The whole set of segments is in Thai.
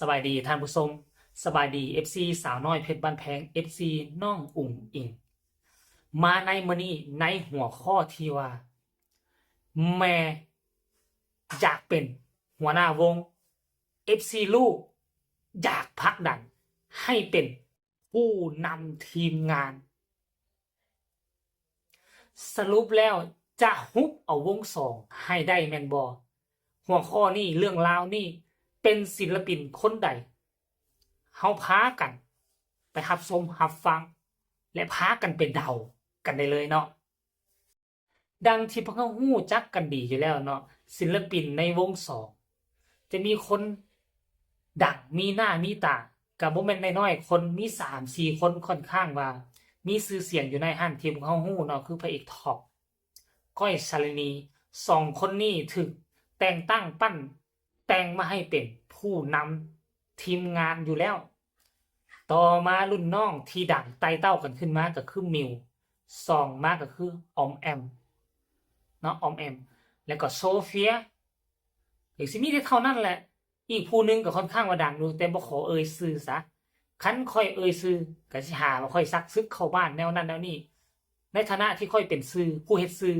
สบายดีท่านผู้ชมสบายดี FC สาวน้อยเพชรบ้านแพง FC น้องอุ่งอิง มาในมือนี้ในหัวข้อที่ว่า แม่อยากเป็นหัวหน้าวง FC ลูก อยากพักดัน ให้เป็นผู้นำทีมงาน สรุปแล้วจะฮุบเอาวงสองให้ได้แมนบอหัวข้อนี้เรื่องราวนี่ เป็นศิลปินคนใดเฮาพากัน ไปหับชมหับฟัง และพากันไปเดากันได้เลยเนาะดังที่พวกเขาหู้จักกันดีอยู่แล้วเนาะศิลปินในวงสองจะมีคนดังมีหน้ามีตากับบ่แม่นน้อยๆคนมีสามสี่คนค่อนข้างว่า มีชื่อเสียงอยู่ในหันที่พวกเขาหู้เนาะคือพระเอกท็อปก้อยชาลินีสองคนนี้ถึกแต่งตั้งปั้น แต่งมาให้เป็นผู้นำทีมงานอยู่แล้ว ต่อมารุ่นน้องที่ดังไต่เต้ากันขึ้นมาก็คือมิวสองมาก็คืออมแอมเนาะอมแอม แล้วก็โซเฟียหรือสิมีได้เท่านั้นแหละ อีกผู้หนึงก็ค่อนข้างว่าดังอยู่แต่บ่ขอเอ่ยชื่อซะคันค่อยเอ่ยชื่อก็สิหาว่าค่อยซักซึกเข้าบ้านแนวนั้นแนวนี้ ในฐานะที่ค่อยเป็นซื่อผู้เฮ็ดซื่อ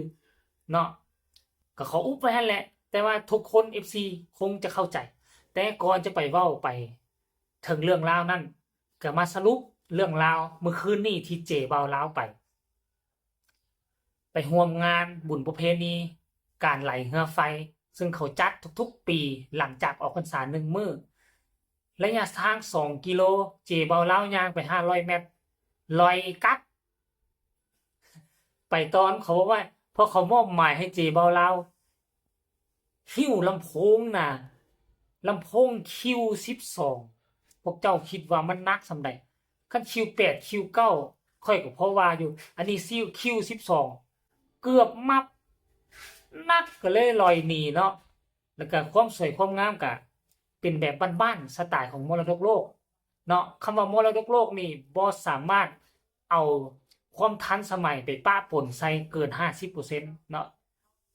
เนาะก็ขออุบไว้หั่นแหละ แต่ว่าทุกคน FC คงจะเข้าใจ แต่ก่อนจะไปเว้าไป ถึงเรื่องราวนั่นก็มาสรุปเรื่องราวเมื่อคืนนี้ที่เจเบาล้าวไป ไปร่วมงานบุญประเพณี การไหลเรือไฟ ซึ่งเขาจัดทุกๆปีหลังจากออกพรรษาหนึ่งมื้อระยะทาง2กิโล เจเบาเลายางไป500เมตรลอยกักไปตอนเขาบอกว่าเพราะเขามอบหมายให้เจเบาเลา หิ้วลำโพงน่ะลำโพงคิว12พวกเจ้าคิดว่ามันนักสำใดคันคิว8คิว9ค่อยก็เพราะว่าอยู่ อันนี้ซิวคิว12เกือบมับนักก็เลยลอยหนีเนาะแล้วก็ความสวยความงามก็เป็นแบบบ้านๆสไตล์ของมรดกโลกเนาะคำว่ามรดกโลกนี่บ่สามารถเอาความทันสมัยไปป้าปนใส่เกิน50%เนาะ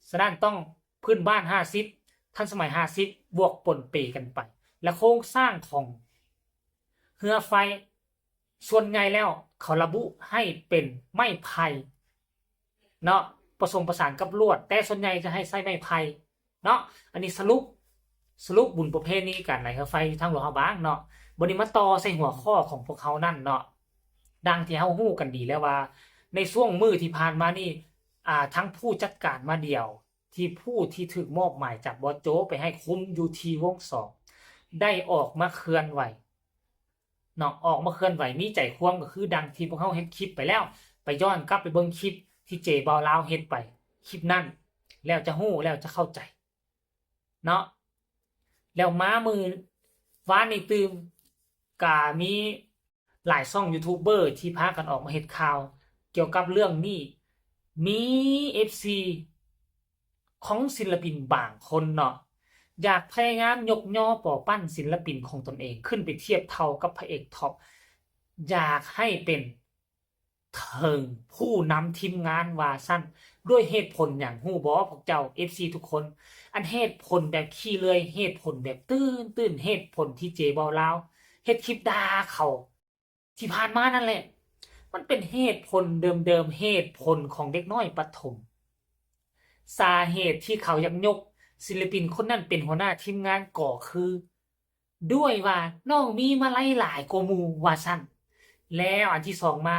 ฉะนั้นต้อง พื้นบ้าน50ทันสมัย50บวกปนเปกันไป และโครงสร้างของเรือไฟส่วนใหญ่แล้วเขาระบุให้เป็นไม้ไผ่เนาะผสมผสานกับลวด แต่ส่วนใหญ่จะให้ใช้ไม้ไผ่เนาะอันนี้สรุปสรุปบุญประเพณีกันไหนครับไฟทางหลวงเฮาบ้างเนาะบนิมาต่อใส่หัวข้อของพวกเขานั่นเนาะดังที่เฮาฮู้กันดีแล้วว่า ในช่วงมือที่ผ่านมานี่อ่าทั้งผู้จัดการมาเดียว ที่ผู้ที่ถูกมอบหมายจากบอสโจไปให้คุมยูทีวงสองได้ออกมาเคลื่อนไหวเนาะออกมาเคลื่อนไหวมีใจความก็คือดังที่พวกเขาเห็นคลิปไปแล้ว ไปย้อนกลับไปเบิ่งคลิปที่เจบอลลาวเฮ็ดไปคลิปนั่นแล้วจะฮู้แล้วจะเข้าใจ เนาะแล้วม้ามือว้านในตืมกามีหลายช่องยูทูบเบอร์ที่พากันออกมาเฮ็ดข่าว เกี่ยวกับเรื่องนี้มี FC ของศิลปินบางคนเนาะอยากพยายามยกย่อปอปั้นศิลปินของตนเองขึ้นไปเทียบเท่ากับพระเอกท็อปอยากให้เป็นเทิงผู้นำทีมงานวาสั้นด้วยเหตุผลอย่างฮู้บอพวกเจ้า FC ทุกคน อันเหตุผลแบบขี้เลยเหตุผลแบบตื้นตื้นเหตุผลที่เจบอลาวเฮ็ดคลิปดาเขาที่ผ่านมานั่นแหละ มันเป็นเหตุผลเดิมๆเหตุผลของเด็กน้อยปฐม สาเหตุที่เขายังยกศิลปินคนนั้นเป็นหัวหน้าทีมงานก่อคือ ด้วยว่าน้องมีมาไล่หลายกมูว่าสั้นแล้วอันที่สองมา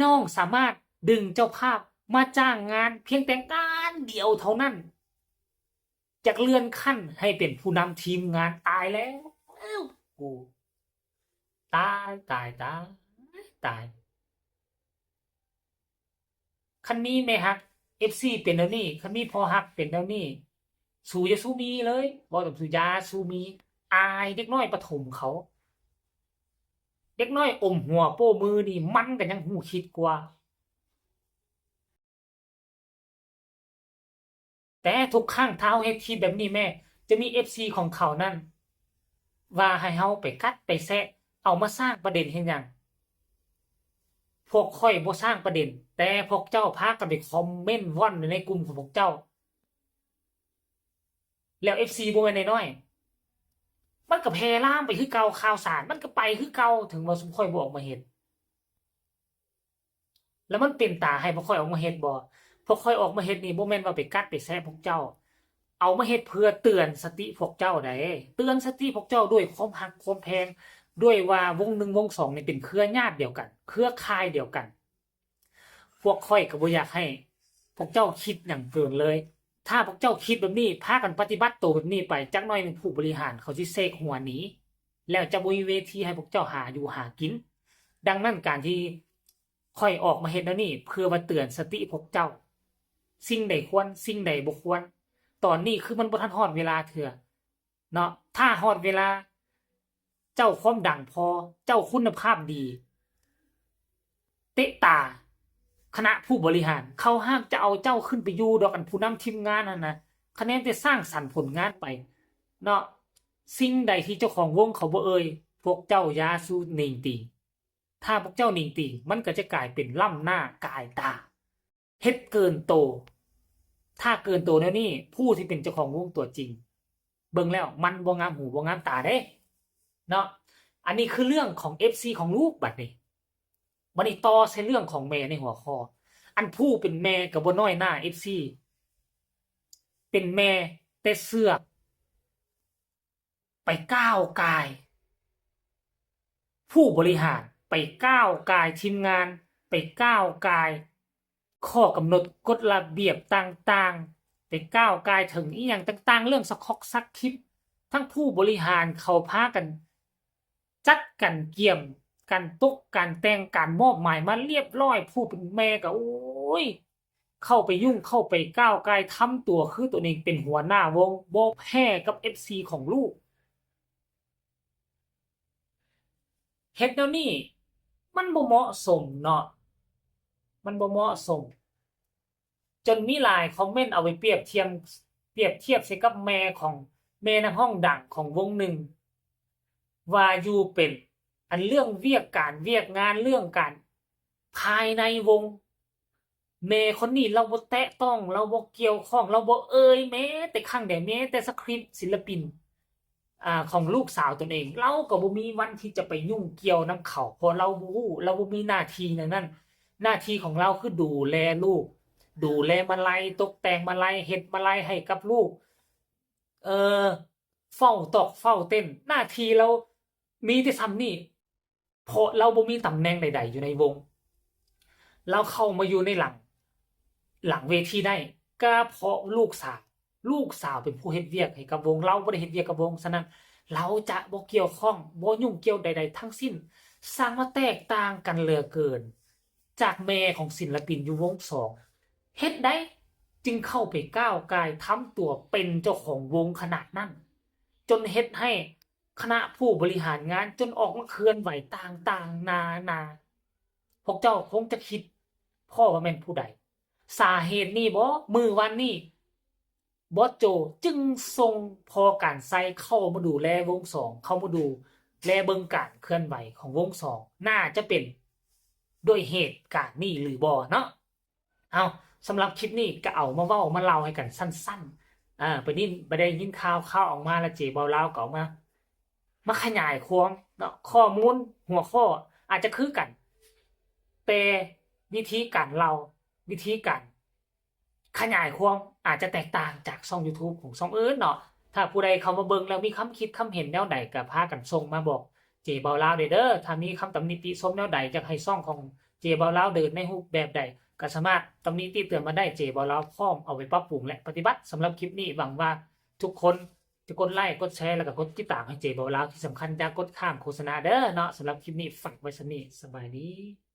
น้องสามารถดึงเจ้าภาพมาจ้างงานเพียงแต่การเดียวเท่านั้นจากเลื่อนขั้นให้เป็นผู้นำทีมงานตายแล้วอ้ากูตายตายตายตายคันนี้แม่ฮั ก FC เป็นแล้วนี่คันนี้พอฮักเป็นแล้วนี่ สู้จะสู้มีเลยบอกกับสุยาสู้มี อายเด็กน้อยประถมเขา เด็กน้อยอมหัวโป้มือนี่มันกันยังหูคิดกว่า แต่ทุกข้างเท้าเฮ็ดทีแบบนี้แม่ จะมี FC ของเขานั่นว่าให้เฮาไปกัดไปแซะเอามาสร้างประเด็นเฮ็ดหยัง พวกค่อยบ่สร้างประเด็น แต่พวกเจ้าพากันไปคอมเมนต์ว่อนอยู่ในกลุ่มของพวกเจ้า แล้ว FC บ่แม่นน้อยมันก็แพร่ล่ามไปคือเก่าข่าวสาร มันก็ไปคือเก่าถึงว่าสมค่อยบ่ออกมาเฮ็ดแล้วมันเป็นตาให้บ่ค่อยออกมาเฮ็ดบ่พอค่อยออกมาเฮ็ดนี่บ่แม่นว่าไปกัดไปแซะพวกเจ้า เอามาเฮ็ดเพื่อเตือนสติพวกเจ้าได้เตือนสติพวกเจ้าด้วยความหักความแพง ด้วยว่าวงหนึ่งวงสองนี่เป็นเครือญาติเดียวกัน เครือข่ายเดียวกัน พวกค่อยก็บ่อยากให้ พวกเจ้าคิดอย่างเกินเลย ถ้าพวกเจ้าคิดแบบนี้พากันปฏิบัติตัวแบบนี้ไปจักหน่อยหนึ่งผู้บริหารเขาสิเสกหัวหนีแล้วจะบ่มีเวทีให้พวกเจ้าหาอยู่หากิน ดังนั้นการที่ค่อยออกมาเฮ็ดแนวนี้เพื่อมาเตือนสติพวกเจ้า สิ่งใดควรสิ่งใดบ่ควร ตอนนี้คือมันบ่ทันฮอดเวลาเถื่อเนาะถ้าฮอดเวลา เจ้าความดังพอ เจ้าคุณภาพดี เตะตา คณะผู้บริหาร เขาห้ามจะเอาเจ้าขึ้นไปอยู่ดอกกันผู้นำทีมงานนั่นนะคะแนนจะสร้างสรรค์ผลงานไป เนาะสิ่งใดที่เจ้าของวงเขาบ่เอ่ยพวกเจ้ายาสู้นิงติงถ้าพวกเจ้านิงติงมันก็จะกลายเป็นล่ำหน้ากายตาเฮ็ดเกินโต ถ้าเกินโตแล้วนี่ผู้ที่เป็นเจ้าของวงตัวจริง เบิ่งแล้วมันบ่งามหูบ่งามตาเด้ เนาะอันนี้คือเรื่องของ FC ของลูกบัดนี้บัดนี้ต่อใช้เรื่องของแม่ในหัวข้ออันผู้เป็นแม่กับบน้อยหน้า FC เป็นแม่แต่เสือกไปก้าวกาย ผู้บริหารไปก้าวกายทีมงาน ไปก้าวกาย ข้อกำหนดกฎระเบียบต่างๆ ไปก้าวกายถึงอีหยังต่าง ๆ เรื่องสกอกซักคลิป ทั้งผู้บริหารเขาพากัน จัดกันเกี่ยมกันตกการแต่งการมอบหมายมาเรียบร้อยผู้เป็นแม่ก็โอ้ยเข้าไปยุ่งเข้าไปก้าวไกลทำตัวคือตัวเองเป็นหัวหน้าวงบ่แพ้กับ FC ของลูกเฮ็ดแนวนี้มันบ่เหมาะสมเนาะมันบ่เหมาะสม จนมีหลายคอมเมนต์เอาไปเปรียบเทียบเปรียบเทียบใส่กับแม่ของแม่ในห้องดังของวงหนึ่ง วายูเป็น อันเรื่องเวียกการเวียกงานเรื่องการภายในวงแม่คนนี้เราบ่แตะต้อง เราบ่เกี่ยวข้อง เราบ่เอ่ยแม้ แต่ครั้งใดแม้ แต่สคริปต์ศิลปินอ่าของลูกสาวตนเอง เราก็บ่มีวันที่จะไปยุ่งเกี่ยวนํเขาเพราะเราบ่รู้เราบ่มีหน้าที่ในนั้นหน้าที่ของเราคือดูแลลูก ดูแลมาลัยตกแต่งมาลัยเฮ็ดมาลัยให้กับลูก เออเฝ้าตอกเฝ้าเต้น หน้าที่เรา มีแต่ซ้ำนี่เพราะเราบ่มีตำแหน่งใด ๆ อยู่ในวง เราเข้ามาอยู่ในหลัง หลังเวทีได้ก็เพราะลูกสาวลูกสาวเป็นผู้เฮ็ดเวียกให้กับวง เราบ่ได้เฮ็ดเวียกกับวงฉะนั้น เราจะบ่เกี่ยวข้องบ่ยุ่งเกี่ยวใด ๆ ทั้งสิ้น สร้างมาแตกต่างกันเหลือเกิน จากแม่ของศิลปินอยู่วงสองเฮ็ดได้จึงเข้าไปก้าวกายทำตัวเป็นเจ้าของวงขนาดนั้น จนเฮ็ดให้ คณะผู้บริหารงานจนออกมาเคลื่อนไหวต่างๆ นานา พวกเจ้าคงจะคิด พ่อว่าแม่นผู้ใด สาเหตุนี้บ่มือวันนี้บอสโจจึงส่งพอการใส่เข้ามาดูแลวงสอง เข้ามาดูแลเบิงการเคลื่อนไหวของวงสอง น่าจะเป็นด้วยเหตุการณ์นี้หรือบ่เนาะเอาสำหรับคลิปนี้ก็เอามาเว้ามาเล่าให้กันสั้นๆอ่าไปนี่ไปได้ยินข่าวข่าวออกมาแล้วเจเบาเล่าก็ออกมา มาขยายความเนาะข้อมูลหัวข้ออาจจะคือกันแต่วิธีการเราวิธีการขยายความอาจจะแตกต่างจากช่อง YouTube ของช่องอื่นเนาะถ้าผู้ใดเข้ามาเบิ่งแล้วมีคำคิดคำเห็นแนวใดก็พากันส่งมาบอกเจเบาลาวเด้อเด้อถ้ามีคำตำหนิติชมแนวใดจะให้ช่องของเจเบาลาวเดินในรูปแบบใดก็สามารถตำหนิติเตือนมาได้เจเบาลาวพร้อมเอาไปปรับปรุงและปฏิบัติสำหรับคลิปนี้หวังว่าทุกคน จะกดไลค์กดแชร์แล้วก็กดติดตามให้เจเบาลาวที่สำคัญจะกดข้ามโฆษณาเด้อเนาะสำหรับคลิปนี้ฝากไว้สนิทสบายดี